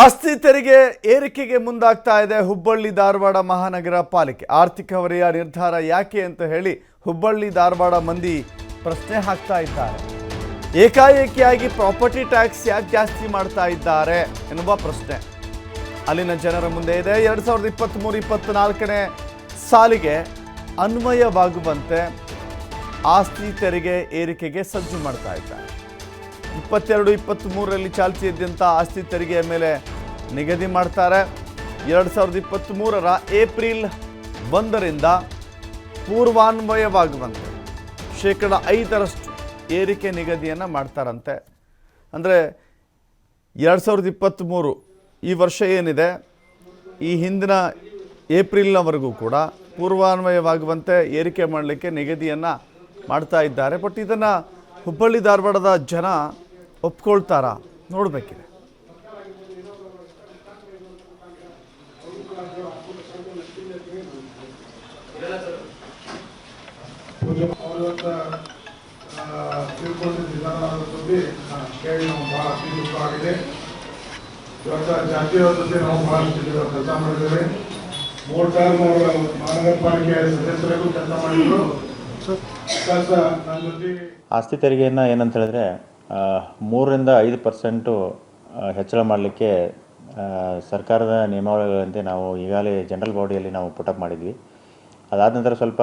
ಆಸ್ತಿ ತೆರಿಗೆ ಏರಿಕೆಗೆ ಮುಂದಾಗ್ತಾ ಇದೆ. ಹುಬ್ಬಳ್ಳಿ ಧಾರವಾಡ ಮಹಾನಗರ ಪಾಲಿಕೆ. ಆರ್ಥಿಕ ಹೊರೆಯ ನಿರ್ಧಾರ ಯಾಕೆ ಅಂತ ಹೇಳಿ ಹುಬ್ಬಳ್ಳಿ ಧಾರವಾಡ ಮಂದಿ ಪ್ರಶ್ನೆ ಹಾಕ್ತಾ ಇದ್ದಾರೆ. ಏಕಾಏಕಿಯಾಗಿ ಪ್ರಾಪರ್ಟಿ ಟ್ಯಾಕ್ಸ್ ಯಾಕೆ ಜಾಸ್ತಿ ಮಾಡ್ತಾ ಇದ್ದಾರೆ ಎನ್ನುವ ಪ್ರಶ್ನೆ. ಅಲ್ಲಿನ ಜನರ ಮುಂದೆ ಇದೆ. ಎರಡು ಸಾವಿರದ ಇಪ್ಪತ್ತ್ಮೂರು ಇಪ್ಪತ್ತ್ನಾಲ್ಕನೇ ಸಾಲಿಗೆ ಅನ್ವಯವಾಗುವಂತೆ ಆಸ್ತಿ ತೆರಿಗೆ ಏರಿಕೆಗೆ ಸಜ್ಜು ಮಾಡ್ತಾ ಇದ್ದಾರೆ. ಇಪ್ಪತ್ತೆರಡು, ಇಪ್ಪತ್ತ್ಮೂರರಲ್ಲಿ ಚಾಲ್ತಿಯಾದ್ಯಂಥ ಆಸ್ತಿ ತೆರಿಗೆಯ ಮೇಲೆ ನಿಗದಿ ಮಾಡ್ತಾರೆ. ಎರಡು ಸಾವಿರದ ಇಪ್ಪತ್ತ್ಮೂರರ ಏಪ್ರಿಲ್ ಒಂದರಿಂದ ಪೂರ್ವಾನ್ವಯವಾಗುವಂತೆ ಶೇಕಡ ಐದರಷ್ಟು ಏರಿಕೆ ನಿಗದಿಯನ್ನು ಮಾಡ್ತಾರಂತೆ. ಅಂದರೆ ಎರಡು ಸಾವಿರದ ಇಪ್ಪತ್ತ್ಮೂರು ಈ ವರ್ಷ ಏನಿದೆ? ಈ ಹಿಂದಿನ ಏಪ್ರಿಲ್ನವರೆಗೂ ಕೂಡ ಪೂರ್ವಾನ್ವಯವಾಗುವಂತೆ ಏರಿಕೆ ಮಾಡಲಿಕ್ಕೆ ನಿಗದಿಯನ್ನು ಮಾಡ್ತಾ ಇದ್ದಾರೆ. ಬಟ್ ಇದನ್ನು ಹುಬ್ಬಳ್ಳಿ ಧಾರವಾಡದ ಜನ ಒಪ್ಕೊಳ್ತಾರಾ? ನೋಡಬೇಕಿದೆ. ನಾವು ಭಾಳ ಕೆಲಸ ಮಾಡಿದ್ದೇವೆ ಅವರ ಸದಸ್ಯರಿಗೂ ಕೆಲಸ ಮಾಡಿದ್ರು ಆಸ್ತಿ ತೆರಿಗೆಯನ್ನು ಏನಂತ ಹೇಳಿದ್ರೆ ಮೂರರಿಂದ ಐದು ಪರ್ಸೆಂಟು ಹೆಚ್ಚಳ ಮಾಡಲಿಕ್ಕೆ ಸರ್ಕಾರದ ನಿಯಮಾವಳಿಗಳಂತೆ ನಾವು ಈಗಾಗಲೇ ಜನರಲ್ ಬಾಡಿಯಲ್ಲಿ ನಾವು ಪುಟಪ್ ಮಾಡಿದ್ವಿ. ಅದಾದ ನಂತರ ಸ್ವಲ್ಪ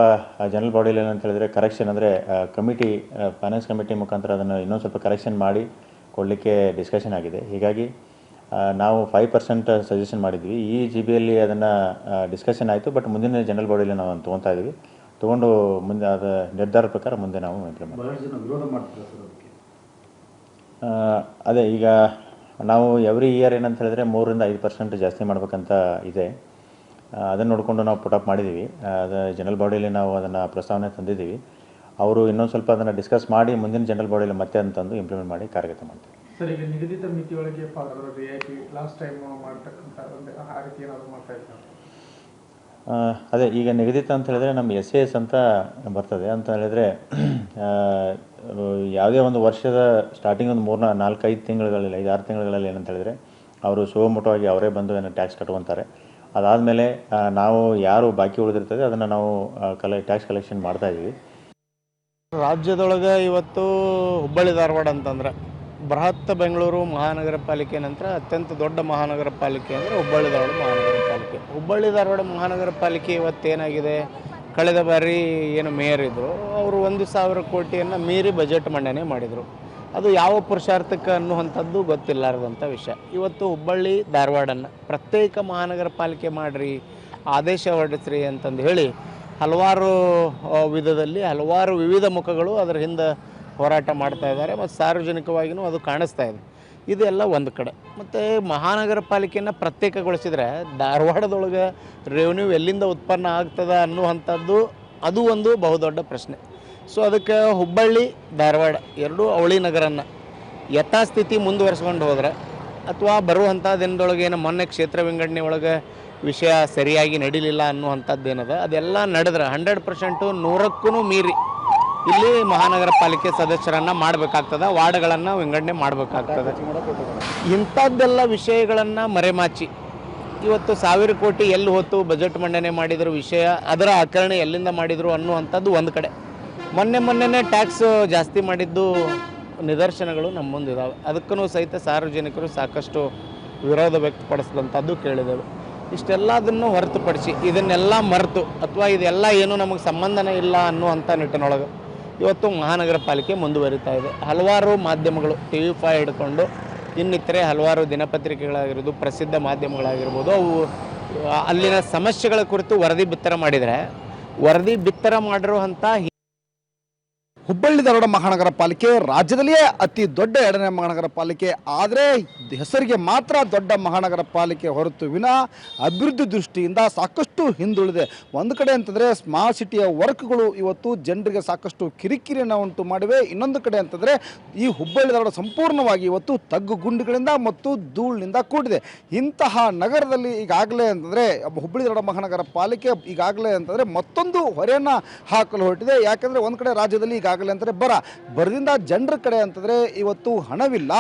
ಜನರಲ್ ಬಾಡಿಯಲ್ಲಿ ಏನಂತ ಹೇಳಿದರೆ ಕರೆಕ್ಷನ್ ಅಂದರೆ ಕಮಿಟಿ ಫೈನಾನ್ಸ್ ಕಮಿಟಿ ಮುಖಾಂತರ ಅದನ್ನು ಇನ್ನೊಂದು ಸ್ವಲ್ಪ ಕರೆಕ್ಷನ್ ಮಾಡಿ ಕೊಡಲಿಕ್ಕೆ ಡಿಸ್ಕಷನ್ ಆಗಿದೆ. ಹೀಗಾಗಿ ನಾವು ಫೈವ್ ಪರ್ಸೆಂಟ್ ಸಜೆಷನ್ ಮಾಡಿದ್ವಿ. ಈ ಜಿ ಬಿಯಲ್ಲಿ ಅದನ್ನು ಡಿಸ್ಕಷನ್ ಆಯಿತು. ಬಟ್ ಮುಂದಿನ ಜನರಲ್ ಬಾಡಿಯಲ್ಲಿ ನಾವು ಅದನ್ನು ತೊಗೊತಾ ಇದ್ವಿ. ತೊಗೊಂಡು ಮುಂದೆ ಅದು ನಿರ್ಧಾರ ಪ್ರಕಾರ ಮುಂದೆ ನಾವು ಇಂಪ್ಲಿಮೆಂಟ್ ಅದೇ ಈಗ ನಾವು ಎವ್ರಿ ಇಯರ್ ಏನಂತ ಹೇಳಿದ್ರೆ ಮೂರರಿಂದ ಐದು ಪರ್ಸೆಂಟ್ ಜಾಸ್ತಿ ಮಾಡಬೇಕಂತ ಇದೆ. ಅದನ್ನು ನೋಡಿಕೊಂಡು ನಾವು ಪುಟಪ್ ಮಾಡಿದ್ದೀವಿ ಅದು ಜನರಲ್ ಬಾಡಿಯಲ್ಲಿ ನಾವು ಅದನ್ನು ಪ್ರಸ್ತಾವನೆ ತಂದಿದ್ದೀವಿ. ಅವರು ಇನ್ನೊಂದು ಸ್ವಲ್ಪ ಅದನ್ನು ಡಿಸ್ಕಸ್ ಮಾಡಿ ಮುಂದಿನ ಜನರಲ್ ಬಾಡಿಯಲ್ಲಿ ಮತ್ತೆ ಅಂತಂದು ಇಂಪ್ಲಿಮೆಂಟ್ ಮಾಡಿ ಕಾರ್ಯಗತ ಮಾಡ್ತೀವಿ. ಸರ್, ಈಗ ನಿಗದಿತ ಮಿತಿಯೊಳಗೆ ಲಾಸ್ಟ್ ಟೈಮ್ ಮಾಡ್ತಕ್ಕಂಥ ಒಂದು ಆ ರೀತಿ ಏನಾದರೂ ಮಾಡ್ತಾ ಇದ್ದಾರೆ? ಅದೇ, ಈಗ ನಿಗದಿತ ಅಂತ ಹೇಳಿದ್ರೆ ನಮ್ಮ ಎಸ್ ಎಸ್ ಅಂತ ಬರ್ತದೆ. ಅಂತ ಹೇಳಿದ್ರೆ ಯಾವುದೇ ಒಂದು ವರ್ಷದ ಸ್ಟಾರ್ಟಿಂಗ್ ಒಂದು ಮೂರ್ನ, ನಾಲ್ಕೈದು ತಿಂಗಳುಗಳಲ್ಲಿ ಐದು, ಆರು ತಿಂಗಳುಗಳಲ್ಲಿ ಏನಂತ ಹೇಳಿದ್ರೆ, ಅವರು ಸುಗಮುಖವಾಗಿ ಅವರೇ ಬಂದು ಏನೋ ಟ್ಯಾಕ್ಸ್ ಕಟ್ಕೊತಾರೆ. ಅದಾದಮೇಲೆ ನಾವು ಯಾರು ಬಾಕಿ ಉಳಿದಿರ್ತದೆ, ಅದನ್ನು ನಾವು ಕಲೆ ಟ್ಯಾಕ್ಸ್ ಕಲೆಕ್ಷನ್ ಮಾಡ್ತಾ ಇದ್ದೀವಿ. ರಾಜ್ಯದೊಳಗೆ ಇವತ್ತು ಹುಬ್ಬಳ್ಳಿ ಧಾರವಾಡ ಅಂತಂದ್ರೆ, ಬೃಹತ್ ಬೆಂಗಳೂರು ಮಹಾನಗರ ಪಾಲಿಕೆ ನಂತರ ಅತ್ಯಂತ ದೊಡ್ಡ ಮಹಾನಗರ ಪಾಲಿಕೆ ಅಂದರೆ ಹುಬ್ಬಳ್ಳಿ ಧಾರವಾಡ ಮಹಾನಗರ. ಪಾಲಿಕೆ ಹುಬ್ಬಳ್ಳಿ ಧಾರವಾಡ ಮಹಾನಗರ ಪಾಲಿಕೆ ಇವತ್ತೇನಾಗಿದೆ ಕಳೆದ ಬಾರಿ ಏನು ಮೇಯರ್ ಇದ್ದರು ಅವರು ಒಂದು ಸಾವಿರ ಕೋಟಿಯನ್ನು ಮೀರಿ ಬಜೆಟ್ ಮಂಡನೆ ಮಾಡಿದರು. ಅದು ಯಾವ ಪುರುಷಾರ್ಥಕ್ಕೆ ಅನ್ನುವಂಥದ್ದು ಗೊತ್ತಿಲ್ಲಾರದಂಥ ವಿಷಯ. ಇವತ್ತು ಹುಬ್ಬಳ್ಳಿ ಧಾರವಾಡನ್ನು ಪ್ರತ್ಯೇಕ ಮಹಾನಗರ ಪಾಲಿಕೆ ಮಾಡಿರಿ, ಆದೇಶ ಹೊರಡಿಸ್ರಿ ಅಂತಂದು ಹೇಳಿ ಹಲವಾರು ವಿಧದಲ್ಲಿ ಹಲವಾರು ವಿವಿಧ ಮುಖಗಳು ಅದರ ಹಿಂದೆ ಹೋರಾಟ ಮಾಡ್ತಾ ಇದ್ದಾರೆ. ಮತ್ತು ಸಾರ್ವಜನಿಕವಾಗಿಯೂ ಅದು ಕಾಣಿಸ್ತಾ ಇದೆ. ಇದೆಲ್ಲ ಒಂದು ಕಡೆ. ಮತ್ತು ಮಹಾನಗರ ಪಾಲಿಕೆಯನ್ನು ಪ್ರತ್ಯೇಕಗೊಳಿಸಿದರೆ ಧಾರವಾಡದೊಳಗೆ ರೆವೆನ್ಯೂ ಎಲ್ಲಿಂದ ಉತ್ಪನ್ನ ಆಗ್ತದೆ ಅನ್ನುವಂಥದ್ದು ಅದು ಒಂದು ಬಹುದೊಡ್ಡ ಪ್ರಶ್ನೆ. ಸೊ ಅದಕ್ಕೆ ಹುಬ್ಬಳ್ಳಿ, ಧಾರವಾಡ ಎರಡೂ ಅವಳಿ ನಗರನ್ನು ಯಥಾಸ್ಥಿತಿ ಮುಂದುವರಿಸ್ಕೊಂಡು ಹೋದ್ರೆ ಅಥವಾ ಬರುವಂಥ ದಿನದೊಳಗೆ ಏನು ಮೊನ್ನೆ ಕ್ಷೇತ್ರ ವಿಂಗಡಣೆ ಒಳಗೆ ವಿಷಯ ಸರಿಯಾಗಿ ನಡೀಲಿಲ್ಲ ಅನ್ನುವಂಥದ್ದೇನದ, ಅದೆಲ್ಲ ನಡೆದ್ರೆ ಹಂಡ್ರೆಡ್ ಪರ್ಸೆಂಟು ನೂರಕ್ಕೂ ಮೀರಿ ಇಲ್ಲಿ ಮಹಾನಗರ ಪಾಲಿಕೆ ಸದಸ್ಯರನ್ನು ಮಾಡಬೇಕಾಗ್ತದೆ, ವಾರ್ಡ್ಗಳನ್ನು ವಿಂಗಡಣೆ ಮಾಡಬೇಕಾಗ್ತದೆ. ಇಂಥದ್ದೆಲ್ಲ ವಿಷಯಗಳನ್ನು ಮರೆಮಾಚಿ, ಇವತ್ತು ಸಾವಿರ ಕೋಟಿ ಎಲ್ಲಿ ಹೊತ್ತು ಬಜೆಟ್ ಮಂಡನೆ ಮಾಡಿದ್ರು, ವಿಷಯ, ಅದರ ಆಕರಣೆ ಎಲ್ಲಿಂದ ಮಾಡಿದರು ಅನ್ನುವಂಥದ್ದು ಒಂದು ಕಡೆ. ಮೊನ್ನೆ ಮೊನ್ನೆನೇ ಟ್ಯಾಕ್ಸ್ ಜಾಸ್ತಿ ಮಾಡಿದ್ದು ನಿದರ್ಶನಗಳು ನಮ್ಮ ಮುಂದಿದ್ದಾವೆ ಅದಕ್ಕೂ ಸಹಿತ ಸಾರ್ವಜನಿಕರು ಸಾಕಷ್ಟು ವಿರೋಧ ವ್ಯಕ್ತಪಡಿಸಿದಂಥದ್ದು ಕೇಳಿದೆವು ಇಷ್ಟೆಲ್ಲದನ್ನು ಹೊರತುಪಡಿಸಿ ಇದನ್ನೆಲ್ಲ ಮರೆತು, ಅಥವಾ ಇದೆಲ್ಲ ಏನು ನಮಗೆ ಸಂಬಂಧನೇ ಇಲ್ಲ ಅನ್ನುವಂಥ ನಿಟ್ಟಿನೊಳಗೆ ಇವತ್ತು ಮಹಾನಗರ ಪಾಲಿಕೆ ಮುಂದುವರಿತಾ ಇದೆ. ಹಲವಾರು ಮಾಧ್ಯಮಗಳು ಟಿ ವಿ ಫೈ ಹಿಡ್ಕೊಂಡು ಇನ್ನಿತರೆ ಹಲವಾರು ದಿನಪತ್ರಿಕೆಗಳಾಗಿರ್ಬೋದು, ಪ್ರಸಿದ್ಧ ಮಾಧ್ಯಮಗಳಾಗಿರ್ಬೋದು, ಅವು, ಅಲ್ಲಿನ ಸಮಸ್ಯೆಗಳ ಕುರಿತು ವರದಿ ಬಿತ್ತರ ಮಾಡಿದರೆ, ವರದಿ ಬಿತ್ತರ ಮಾಡಿರುವಂಥ ಹುಬ್ಬಳ್ಳಿ ಧಾರವಾಡ ಮಹಾನಗರ ಪಾಲಿಕೆ ರಾಜ್ಯದಲ್ಲಿಯೇ ಅತಿ ದೊಡ್ಡ ಎರಡನೇ ಮಹಾನಗರ ಪಾಲಿಕೆ. ಆದರೆ ಹೆಸರಿಗೆ ಮಾತ್ರ ದೊಡ್ಡ ಮಹಾನಗರ ಪಾಲಿಕೆ ಹೊರತು ವಿನ ಅಭಿವೃದ್ಧಿ ದೃಷ್ಟಿಯಿಂದ ಸಾಕಷ್ಟು ಹಿಂದುಳಿದೆ ಒಂದು ಕಡೆ ಅಂತಂದರೆ ಸ್ಮಾರ್ಟ್ ಸಿಟಿಯ ವರ್ಕ್ಗಳು ಇವತ್ತು ಜನರಿಗೆ ಸಾಕಷ್ಟು ಕಿರಿಕಿರಿಯನ್ನು ಉಂಟು ಮಾಡಿವೆ. ಇನ್ನೊಂದು ಕಡೆ ಅಂತಂದರೆ ಈ ಹುಬ್ಬಳ್ಳಿ ಧಾರವಾಡ ಸಂಪೂರ್ಣವಾಗಿ ಇವತ್ತು ತಗ್ಗು ಗುಂಡುಗಳಿಂದ ಮತ್ತು ಧೂಳಿನಿಂದ ಕೂಡಿದೆ. ಇಂತಹ ನಗರದಲ್ಲಿ ಈಗಾಗಲೇ ಅಂತಂದರೆ ಹುಬ್ಬಳ್ಳಿ ಧಾರವಾಡ ಮಹಾನಗರ ಪಾಲಿಕೆ ಈಗಾಗಲೇ ಅಂತಂದರೆ ಮತ್ತೊಂದು ಹೊರೆಯನ್ನು ಹಾಕಲು ಹೊರಟಿದೆ. ಯಾಕೆಂದರೆ ಒಂದು ಕಡೆ ರಾಜ್ಯದಲ್ಲಿ ಈಗಾಗಲೇ ಈಗಾಗಲೇ ಅಂತಂದರೆ ಬರ. ಬರದಿಂದ ಜನರ ಕಡೆ ಅಂತಂದರೆ ಇವತ್ತು ಹಣವಿಲ್ಲ.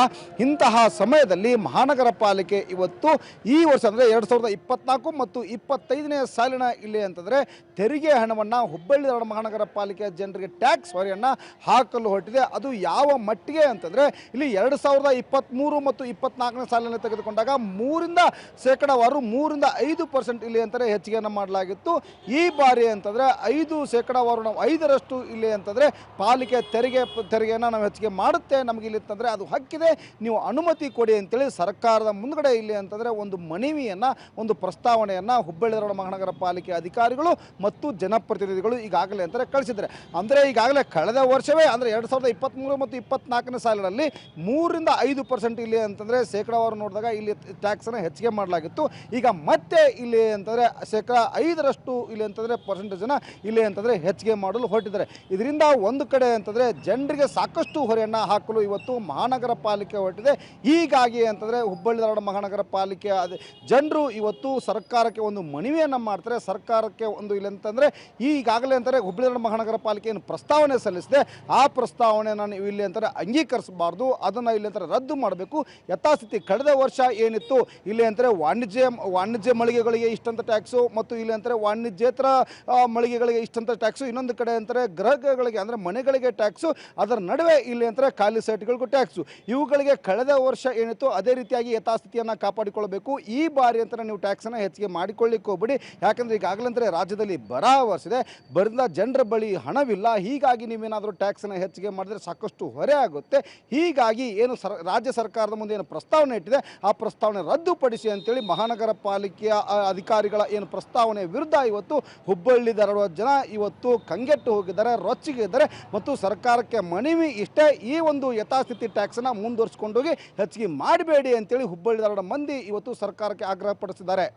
ಇಂತಹ ಸಮಯದಲ್ಲಿ ಮಹಾನಗರ ಪಾಲಿಕೆ ಇವತ್ತು ಈ ವರ್ಷ ಅಂದರೆ ಎರಡು ಸಾವಿರದ ಇಪ್ಪತ್ನಾಲ್ಕು ಮತ್ತು ಇಪ್ಪತ್ತೈದನೇ ಸಾಲಿನ ಇಲ್ಲಿ ಅಂತಂದರೆ ತೆರಿಗೆ ಹಣವನ್ನು ಹುಬ್ಬಳ್ಳಿ ಧಾರವಾಡ ಮಹಾನಗರ ಪಾಲಿಕೆಯ ಜನರಿಗೆ ಟ್ಯಾಕ್ಸ್ ಹೊರೆಯನ್ನು ಹಾಕಲು ಹೊರಟಿದೆ. ಅದು ಯಾವ ಮಟ್ಟಿಗೆ ಅಂತಂದರೆ ಇಲ್ಲಿ ಎರಡು ಸಾವಿರದ ಇಪ್ಪತ್ತ್ಮೂರು ಮತ್ತು ಇಪ್ಪತ್ನಾಲ್ಕನೇ ಸಾಲಿನಲ್ಲಿ ತೆಗೆದುಕೊಂಡಾಗ ಮೂರಿಂದ ಶೇಕಡಾವಾರು ಮೂರಿಂದ ಐದು ಪರ್ಸೆಂಟ್ ಇಲ್ಲಿ ಅಂತಾರೆ ಹೆಚ್ಚಿಗೆಯನ್ನು ಮಾಡಲಾಗಿತ್ತು. ಈ ಬಾರಿ ಅಂತಂದರೆ ಐದು ಶೇಕಡಾವಾರು ನಾವು ಐದರಷ್ಟು ಇಲ್ಲಿ ಅಂತಂದರೆ ಪಾಲಿಕೆ ತೆರಿಗೆ ತೆರಿಗೆಯನ್ನು ನಾವು ಹೆಚ್ಚಿಗೆ ಮಾಡುತ್ತೆ, ನಮಗೆ ಇಲ್ಲಿ ಅಂತಂದರೆ ಅದು ಹಕ್ಕಿದೆ. ನೀವು ಅನುಮತಿ ಕೊಡಿ ಅಂತೇಳಿ ಸರ್ಕಾರದ ಮುಂದಗಡೆ ಇಲ್ಲಿ ಅಂತಂದರೆ ಒಂದು ಮನವಿಯನ್ನು, ಒಂದು ಪ್ರಸ್ತಾವನೆಯನ್ನು ಹುಬ್ಬಳ್ಳಿ ಧಾರವಾಡ ಮಹಾನಗರ ಪಾಲಿಕೆ ಅಧಿಕಾರಿಗಳು ಮತ್ತು ಜನಪ್ರತಿನಿಧಿಗಳು ಈಗಾಗಲೇ ಅಂತಾರೆ ಕಳಿಸಿದ್ದಾರೆ. ಅಂದರೆ ಈಗಾಗಲೇ ಕಳೆದ ವರ್ಷವೇ ಅಂದರೆ ಎರಡು ಸಾವಿರದ ಇಪ್ಪತ್ತ್ಮೂರು ಮತ್ತು ಇಪ್ಪತ್ತ್ನಾಲ್ಕನೇ ಸಾಲಿನಲ್ಲಿ ಮೂರರಿಂದ ಐದು ಪರ್ಸೆಂಟ್ ಇಲ್ಲಿ ಅಂತಂದರೆ ಶೇಕಡಾವಾರು ನೋಡಿದಾಗ ಇಲ್ಲಿ ಟ್ಯಾಕ್ಸನ್ನು ಹೆಚ್ಚಿಗೆ ಮಾಡಲಾಗಿತ್ತು. ಈಗ ಮತ್ತೆ ಇಲ್ಲಿ ಅಂತಂದರೆ ಶೇಕಡ ಐದರಷ್ಟು ಇಲ್ಲಿ ಅಂತಂದರೆ ಪರ್ಸೆಂಟೇಜನ್ನು ಇಲ್ಲಿ ಅಂತಂದರೆ ಹೆಚ್ಚಿಗೆ ಮಾಡಲು ಹೊರಟಿದ್ದಾರೆ. ಇದರಿಂದ ಒಂದು ಕಡೆ ಅಂತಂದರೆ ಜನರಿಗೆ ಸಾಕಷ್ಟು ಹೊರೆಯನ್ನು ಹಾಕಲು ಇವತ್ತು ಮಹಾನಗರ ಪಾಲಿಕೆ ಹೊರಟಿದೆ. ಹೀಗಾಗಿ ಅಂತಂದರೆ ಹುಬ್ಬಳ್ಳಿ ಧಾರವಾಡ ಮಹಾನಗರ ಪಾಲಿಕೆ ಅದೇ ಜನರು ಇವತ್ತು ಸರ್ಕಾರಕ್ಕೆ ಒಂದು ಮನವಿಯನ್ನು ಮಾಡ್ತಾರೆ. ಸರ್ಕಾರಕ್ಕೆ ಒಂದು ಇಲ್ಲ ಅಂತಂದರೆ ಈಗಾಗಲೇ ಅಂತಾರೆ ಹುಬ್ಬಳ್ಳಿ ಧಾರವಾಡ ಮಹಾನಗರ ಪಾಲಿಕೆಯನ್ನು ಪ್ರಸ್ತಾವನೆ ಸಲ್ಲಿಸಿದೆ. ಆ ಪ್ರಸ್ತಾವನೆಯನ್ನು ನೀವು ಇಲ್ಲಿ ಅಂತಾರೆ ಅಂಗೀಕರಿಸಬಾರ್ದು. ಅದನ್ನು ಇಲ್ಲಿ ಅಂತಾರೆ ರದ್ದು ಮಾಡಬೇಕು. ಯಥಾಸ್ಥಿತಿ ಕಳೆದ ವರ್ಷ ಏನಿತ್ತು? ಇಲ್ಲಿ ಅಂತಾರೆ ವಾಣಿಜ್ಯ ವಾಣಿಜ್ಯ ಮಳಿಗೆಗಳಿಗೆ ಇಷ್ಟಂತ ಟ್ಯಾಕ್ಸು ಮತ್ತು ಇಲ್ಲಿ ಅಂತಾರೆ ವಾಣಿಜ್ಯೇತರ ಮಳಿಗೆಗಳಿಗೆ ಇಷ್ಟಂತ ಟ್ಯಾಕ್ಸು. ಇನ್ನೊಂದು ಕಡೆ ಅಂತಾರೆ ಗೃಹಗಳಿಗೆ ಅಂದರೆ ಮನೆಗಳಿಗೆ ಟ್ಯಾಕ್ಸು, ಅದರ ನಡುವೆ ಇಲ್ಲಿ ಅಂದರೆ ಖಾಲಿ ಸೈಟ್ಗಳಿಗೂ ಟ್ಯಾಕ್ಸು. ಇವುಗಳಿಗೆ ಕಳೆದ ವರ್ಷ ಏನಿತ್ತು ಅದೇ ರೀತಿಯಾಗಿ ಯಥಾಸ್ಥಿತಿಯನ್ನು ಕಾಪಾಡಿಕೊಳ್ಳಬೇಕು ಈ ಬಾರಿ ಅಂತ ನೀವು ಟ್ಯಾಕ್ಸನ್ನು ಹೆಚ್ಚಿಗೆ ಮಾಡಿಕೊಳ್ಳಿಕ್ಕೆ ಹೋಗ್ಬಿಡಿ. ಯಾಕಂದರೆ ಈಗಾಗಲೇ ಅಂದರೆ ರಾಜ್ಯದಲ್ಲಿ ಬರ ವರ್ಷಿದೆ. ಬರದ ಜನರ ಬಳಿ ಹಣವಿಲ್ಲ. ಹೀಗಾಗಿ ನೀವೇನಾದರೂ ಟ್ಯಾಕ್ಸನ್ನು ಹೆಚ್ಚಿಗೆ ಮಾಡಿದರೆ ಸಾಕಷ್ಟು ಹೊರೆ ಆಗುತ್ತೆ. ಹೀಗಾಗಿ ಏನು ಸರ್, ರಾಜ್ಯ ಸರ್ಕಾರದ ಮುಂದೆ ಏನು ಪ್ರಸ್ತಾವನೆ ಇಟ್ಟಿದೆ, ಆ ಪ್ರಸ್ತಾವನೆ ರದ್ದುಪಡಿಸಿ ಅಂತೇಳಿ ಮಹಾನಗರ ಪಾಲಿಕೆಯ ಅಧಿಕಾರಿಗಳ ಏನು ಪ್ರಸ್ತಾವನೆ ವಿರುದ್ಧ ಇವತ್ತು ಹುಬ್ಬಳ್ಳಿ ಧಾರವಾಡ ಜನ ಇವತ್ತು ಕಂಗೆಟ್ಟು ಹೋಗಿದ್ದಾರೆ ರೊಚ್ಚಿಗಿದ್ದಾರೆ ಮತ್ತು ಸರ್ಕಾರಕ್ಕೆ ಮನವಿ ಇಷ್ಟೇ ಈ ಒಂದು ಯಥಾಸ್ಥಿತಿ ಟ್ಯಾಕ್ಸನ್ನು ಮುಂದುವರಿಸ್ಕೊಂಡೋಗಿ ಹೆಚ್ಚಿಗೆ ಮಾಡಬೇಡಿ ಅಂತೇಳಿ ಹುಬ್ಬಳ್ಳಿ ಧಾರವಾಡ ಮಂದಿ ಇವತ್ತು ಸರ್ಕಾರಕ್ಕೆ ಆಗ್ರಹಪಡಿಸಿದ್ದಾರೆ.